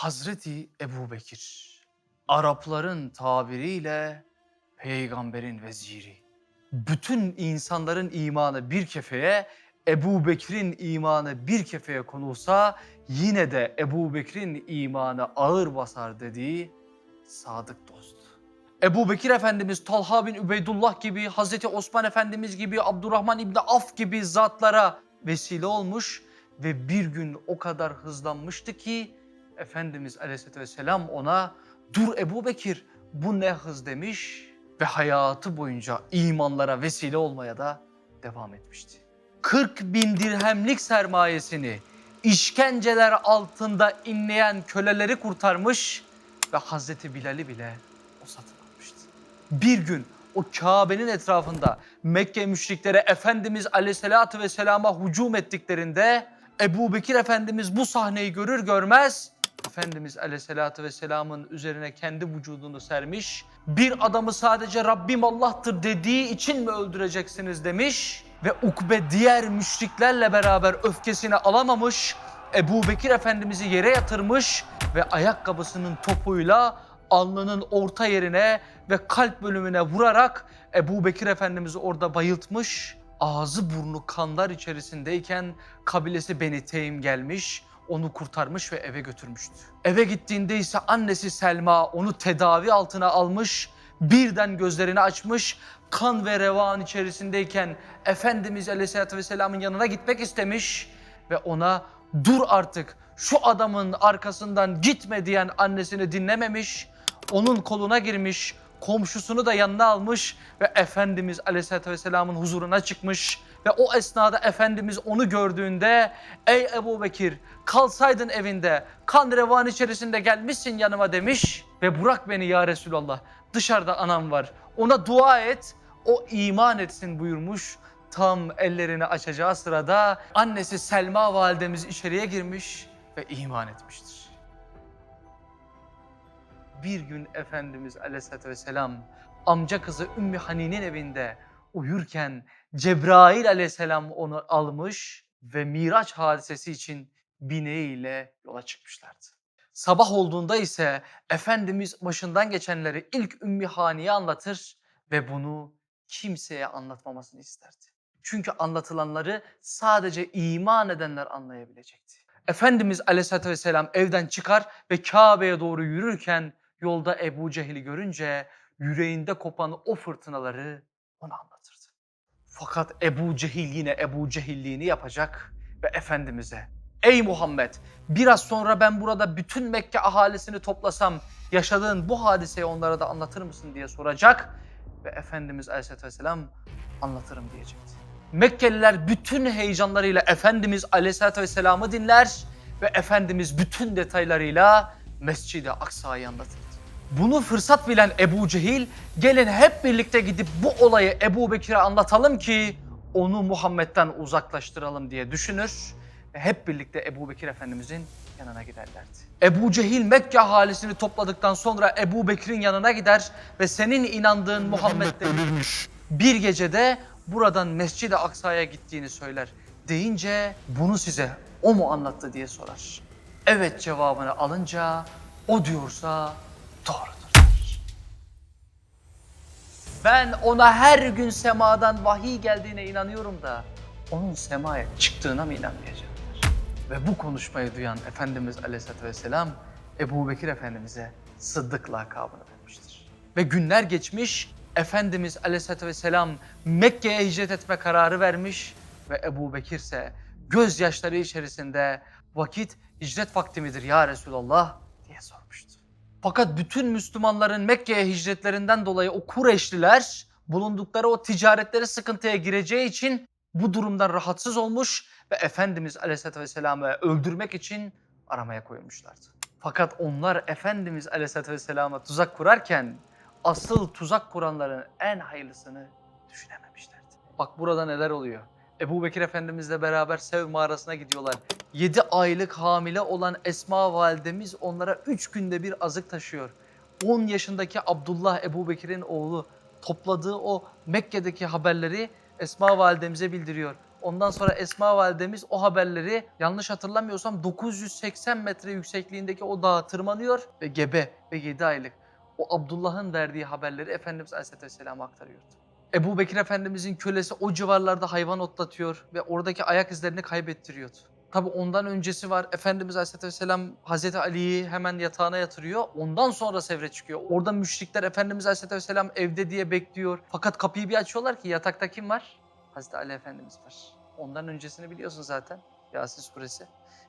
Hazreti Ebu Bekir, Arapların tabiriyle peygamberin veziri. Bütün insanların imanı bir kefeye, Ebu Bekir'in imanı bir kefeye konulsa yine de Ebu Bekir'in imanı ağır basar dediği sadık dost. Ebu Bekir Efendimiz, Talha bin Übeydullah gibi, Hazreti Osman Efendimiz gibi, Abdurrahman İbni Af gibi zatlara vesile olmuş ve bir gün o kadar hızlanmıştı ki Efendimiz Aleyhisselatü Vesselam ona dur Ebu Bekir bu ne hız demiş ve hayatı boyunca imanlara vesile olmaya da devam etmişti. 40 bin dirhemlik sermayesini işkenceler altında inleyen köleleri kurtarmış ve Hazreti Bilal'i bile o satın almıştı. Bir gün o Kabe'nin etrafında Mekke müşriklere Efendimiz Aleyhisselatü Vesselam'a hücum ettiklerinde Ebu Bekir Efendimiz bu sahneyi görür görmez Efendimiz Aleyhisselatü Vesselam'ın üzerine kendi vücudunu sermiş. Bir adamı sadece Rabbim Allah'tır dediği için mi öldüreceksiniz demiş. Ve Ukbe diğer müşriklerle beraber öfkesini alamamış. Ebu Bekir Efendimiz'i yere yatırmış ve ayakkabısının topuyla alnının orta yerine ve kalp bölümüne vurarak Ebu Bekir Efendimiz'i orada bayıltmış. Ağzı burnu kanlar içerisindeyken kabilesi Beni Teym gelmiş, onu kurtarmış ve eve götürmüştü. Eve gittiğinde ise annesi Selma onu tedavi altına almış, birden gözlerini açmış, kan ve revan içerisindeyken Efendimiz Aleyhisselatü Vesselam'ın yanına gitmek istemiş ve ona dur artık şu adamın arkasından gitme diyen annesini dinlememiş, onun koluna girmiş, komşusunu da yanına almış ve Efendimiz Aleyhisselatü Vesselam'ın huzuruna çıkmış ve o esnada Efendimiz onu gördüğünde ey Ebu Bekir kalsaydın evinde kan revan içerisinde gelmişsin yanıma demiş ve bırak beni ya Resulallah dışarıda anam var ona dua et o iman etsin buyurmuş. Tam ellerini açacağı sırada annesi Selma validemiz içeriye girmiş ve iman etmiştir. Bir gün Efendimiz Aleyhisselatü Vesselam amca kızı Ümmü Hani'nin evinde uyurken Cebrail Aleyhisselam onu almış ve Miraç hadisesi için bineğiyle yola çıkmışlardı. Sabah olduğunda ise Efendimiz başından geçenleri ilk Ümmü Hani'ye anlatır ve bunu kimseye anlatmamasını isterdi. Çünkü anlatılanları sadece iman edenler anlayabilecekti. Efendimiz Aleyhisselatü Vesselam evden çıkar ve Kabe'ye doğru yürürken yolda Ebu Cehil'i görünce yüreğinde kopan o fırtınaları ona anlatırdı. Fakat Ebu Cehil yine Ebu Cehilliğini yapacak ve Efendimiz'e Ey Muhammed biraz sonra ben burada bütün Mekke ahalisini toplasam yaşadığın bu hadiseyi onlara da anlatır mısın diye soracak ve Efendimiz Aleyhisselatü Vesselam anlatırım diyecekti. Mekkeliler bütün heyecanlarıyla Efendimiz Aleyhisselatü Vesselam'ı dinler ve Efendimiz bütün detaylarıyla Mescid-i Aksa'yı anlatırdı. Bunu fırsat bilen Ebu Cehil gelin hep birlikte gidip bu olayı Ebu Bekir'e anlatalım ki onu Muhammed'den uzaklaştıralım diye düşünür ve hep birlikte Ebu Bekir Efendimizin yanına giderlerdi. Ebu Cehil Mekke ahalisini topladıktan sonra Ebu Bekir'in yanına gider ve senin inandığın Muhammed'den ölürmüş. bir gecede buradan Mescid-i Aksa'ya gittiğini söyler. Deyince bunu size o mu anlattı diye sorar. Evet cevabını alınca o diyorsa doğrudur. Ben ona her gün semadan vahiy geldiğine inanıyorum da onun semaya çıktığına mı inanmayacağım der. Ve bu konuşmayı duyan Efendimiz Aleyhisselatü Vesselam Ebu Bekir Efendimiz'e Sıddık lakabını vermiştir. Ve günler geçmiş Efendimiz Aleyhisselatü Vesselam Mekke'ye hicret etme kararı vermiş ve Ebu Bekir ise gözyaşları içerisinde vakit hicret vakti midir ya Resulallah diye sormuştu. Fakat bütün Müslümanların Mekke'ye hicretlerinden dolayı o Kureyşliler bulundukları o ticaretleri sıkıntıya gireceği için bu durumdan rahatsız olmuş ve Efendimiz Aleyhisselatü Vesselam'ı öldürmek için aramaya koyulmuşlardı. Fakat onlar Efendimiz Aleyhisselatü Vesselam'a tuzak kurarken asıl tuzak kuranların en hayırlısını düşünememişlerdi. Bak burada neler oluyor. Ebu Bekir Efendimizle beraber Sev mağarasına gidiyorlar. 7 aylık hamile olan Esma validemiz onlara 3 günde bir azık taşıyor. 10 yaşındaki Abdullah Ebu Bekir'in oğlu topladığı o Mekke'deki haberleri Esma validemize bildiriyor. Ondan sonra Esma validemiz o haberleri yanlış hatırlamıyorsam 980 metre yüksekliğindeki o dağa tırmanıyor ve gebe ve 7 aylık o Abdullah'ın verdiği haberleri Efendimiz Aleyhisselatü Vesselam'a aktarıyordu. Ebu Bekir Efendimizin kölesi o civarlarda hayvan otlatıyor ve oradaki ayak izlerini kaybettiriyordu. Tabi ondan öncesi var. Efendimiz Aleyhisselatü Vesselam Hazreti Ali'yi hemen yatağına yatırıyor. Ondan sonra sevre çıkıyor. Orada müşrikler Efendimiz Aleyhisselatü Vesselam evde diye bekliyor. Fakat kapıyı bir açıyorlar ki yatakta kim var? Hazreti Ali Efendimiz var. Ondan öncesini biliyorsun zaten. Yasin suresi.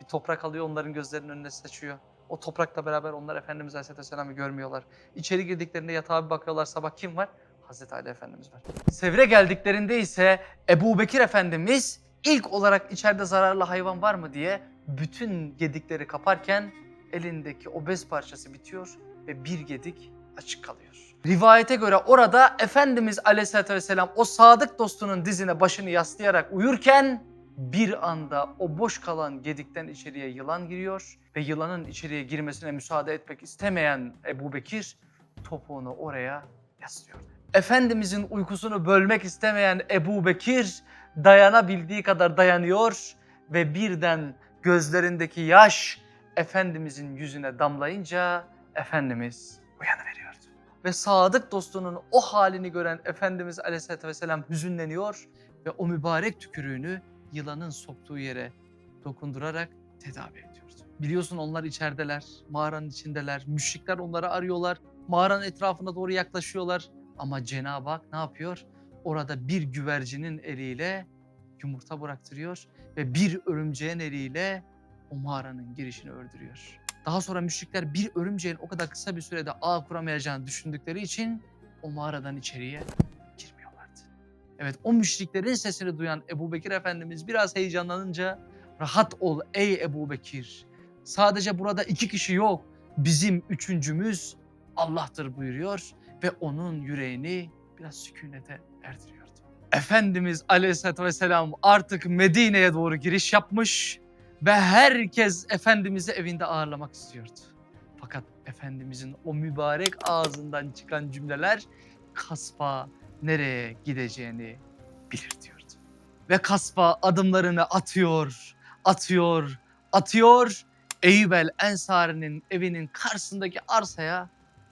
Bir toprak alıyor onların gözlerinin önüne saçıyor. O toprakla beraber onlar Efendimiz Aleyhisselatü Vesselam'ı görmüyorlar. İçeri girdiklerinde yatağa bir bakıyorlar sabah kim var? Hazreti Ali Efendimiz var. Sevre geldiklerinde ise Ebu Bekir Efendimiz ilk olarak içeride zararlı hayvan var mı diye bütün gedikleri kaparken elindeki o bez parçası bitiyor ve bir gedik açık kalıyor. Rivayete göre orada Efendimiz Aleyhisselatü Vesselam o sadık dostunun dizine başını yaslayarak uyurken bir anda o boş kalan gedikten içeriye yılan giriyor ve yılanın içeriye girmesine müsaade etmek istemeyen Ebu Bekir topuğunu oraya yaslıyor. Efendimizin uykusunu bölmek istemeyen Ebu Bekir dayanabildiği kadar dayanıyor ve birden gözlerindeki yaş Efendimizin yüzüne damlayınca Efendimiz uyanıveriyordu. Ve sadık dostunun o halini gören Efendimiz Aleyhisselatü Vesselam hüzünleniyor ve o mübarek tükürüğünü yılanın soktuğu yere dokundurarak tedavi ediyordu. Biliyorsun onlar içerideler, mağaranın içindeler. Müşrikler onları arıyorlar. Mağaranın etrafına doğru yaklaşıyorlar. Ama Cenab-ı Hak ne yapıyor? Orada bir güvercinin eliyle yumurta bıraktırıyor ve bir örümceğin eliyle o mağaranın girişini ördürüyor. Daha sonra müşrikler bir örümceğin o kadar kısa bir sürede ağ kuramayacağını düşündükleri için o mağaradan içeriye girmiyorlardı. Evet o müşriklerin sesini duyan Ebu Bekir Efendimiz biraz heyecanlanınca rahat ol ey Ebu Bekir. Sadece burada iki kişi yok. Bizim üçüncümüz Allah'tır buyuruyor ve onun yüreğini biraz sükunete erdiriyordu. Efendimiz Aleyhisselatü Vesselam artık Medine'ye doğru giriş yapmış ve herkes Efendimiz'i evinde ağırlamak istiyordu. Fakat Efendimizin o mübarek ağzından çıkan cümleler kasba nereye gideceğini belirtiyordu. Ve kasba adımlarını atıyor, atıyor, atıyor. Eyüp el Ensari'nin evinin karşısındaki arsaya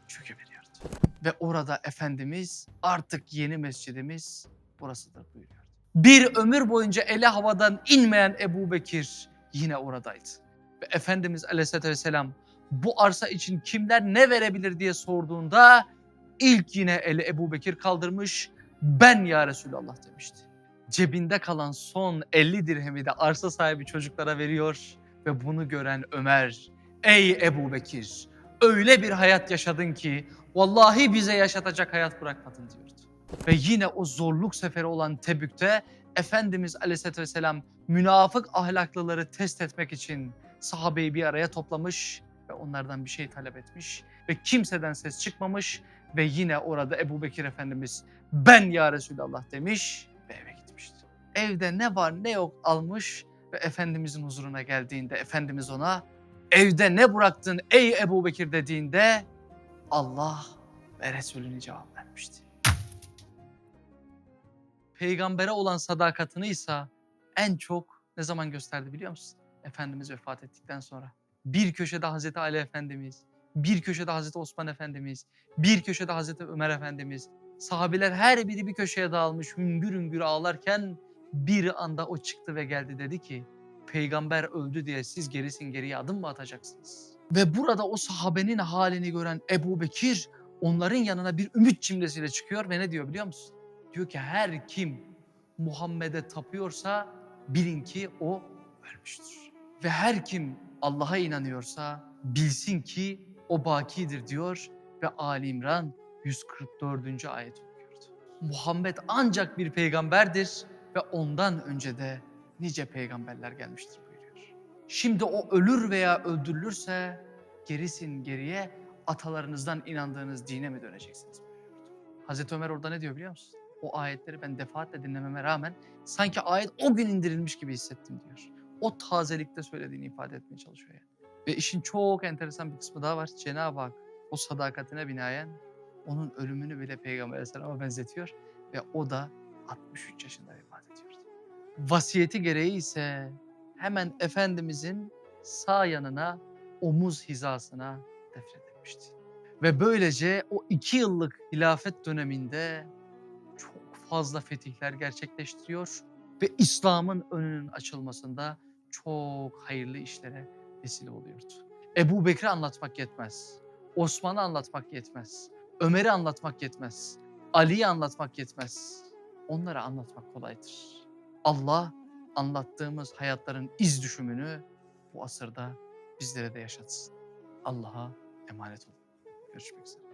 çöküveriyordu. Ve orada Efendimiz artık yeni mescidimiz burasıdır buyuruyordu. Bir ömür boyunca eli havadan inmeyen Ebu Bekir yine oradaydı. Ve Efendimiz Aleyhisselatü Vesselam bu arsa için kimler ne verebilir diye sorduğunda ilk yine eli Ebu Bekir kaldırmış ben ya Resulallah demişti. Cebinde kalan son 50 dirhemi de arsa sahibi çocuklara veriyor ve bunu gören Ömer ey Ebu Bekir öyle bir hayat yaşadın ki vallahi bize yaşatacak hayat bırakmadın diyordu. Ve yine o zorluk seferi olan Tebük'te Efendimiz Aleyhisselatü Vesselam münafık ahlaklıları test etmek için sahabeyi bir araya toplamış ve onlardan bir şey talep etmiş ve kimseden ses çıkmamış ve yine orada Ebu Bekir Efendimiz ben ya Resulallah demiş ve eve gitmişti. Evde ne var ne yok almış ve Efendimizin huzuruna geldiğinde Efendimiz ona evde ne bıraktın ey Ebu Bekir dediğinde Allah ve Resulüne cevap vermişti. Peygambere olan sadakatini ise en çok ne zaman gösterdi biliyor musun? Efendimiz vefat ettikten sonra. Bir köşede Hazreti Ali Efendimiz, bir köşede Hazreti Osman Efendimiz, bir köşede Hazreti Ömer Efendimiz. Sahabiler her biri bir köşeye dağılmış hüngür hüngür ağlarken bir anda o çıktı ve geldi dedi ki peygamber öldü diye siz gerisin geriye adım mı atacaksınız? Ve burada o sahabenin halini gören Ebu Bekir onların yanına bir ümit cimlesiyle çıkıyor ve ne diyor biliyor musun? Diyor ki her kim Muhammed'e tapıyorsa bilin ki o ölmüştür. Ve her kim Allah'a inanıyorsa bilsin ki o bakidir diyor ve Ali İmran 144. ayet okuyordu. Muhammed ancak bir peygamberdir ve ondan önce de nice peygamberler gelmiştir buyuruyor. Şimdi o ölür veya öldürülürse gerisin geriye atalarınızdan inandığınız dine mi döneceksiniz buyuruyordu. Hazreti Ömer orada ne diyor biliyor musun? O ayetleri ben defaatle dinlememe rağmen sanki ayet o gün indirilmiş gibi hissettim diyor. O tazelikte söylediğini ifade etmeye çalışıyor yani. Ve işin çok enteresan bir kısmı daha var. Cenab-ı Hak o sadakatine binaen onun ölümünü bile Peygamber Aleyhisselam'a benzetiyor ve o da 63 yaşında vefat ediyordu. Vasiyeti gereği ise hemen Efendimizin sağ yanına omuz hizasına defnedilmişti. Ve böylece o iki yıllık hilafet döneminde çok fazla fetihler gerçekleştiriyor ve İslam'ın önünün açılmasında çok hayırlı işlere vesile oluyordu. Ebu Bekir'i anlatmak yetmez. Osman'ı anlatmak yetmez. Ömer'i anlatmak yetmez. Ali'yi anlatmak yetmez. Onları anlatmak kolaydır. Allah anlattığımız hayatların iz düşümünü bu asırda bizlere de yaşatsın. Allah'a emanet olun. Görüşmek üzere.